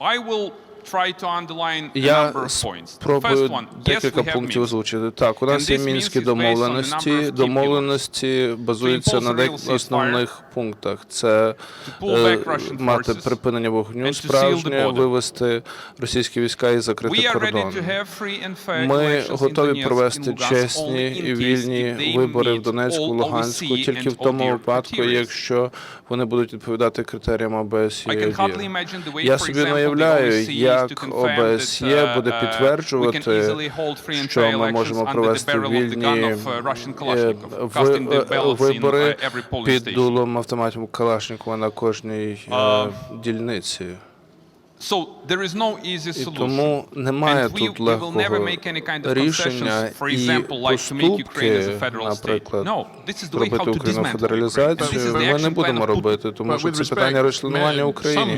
I will try to underline a Я number of points. The спробую декілька пунктів озвучити. Так, у нас є мінські домовленості. Домовленості базуються на деяких основних пунктах. Це е, мати припинення вогню справжнє, вивести російські війська і закрити кордон. Ми готові провести чесні і вільні вибори в Донецьку, Луганську, тільки в тому випадку, якщо вони будуть відповідати критеріям ОБСЄ. Я собі не уявляю, to як ОБСЄ буде uh, підтверджувати, що ми можемо провести вільні uh, е, е, вибори uh, під дулом автоматів Калашникова на кожній е, Uh, дільниці. І тому немає тут легкого рішення і поступки, наприклад, робити Україну федералізацію. Ми не будемо робити, тому що це питання розчленування України.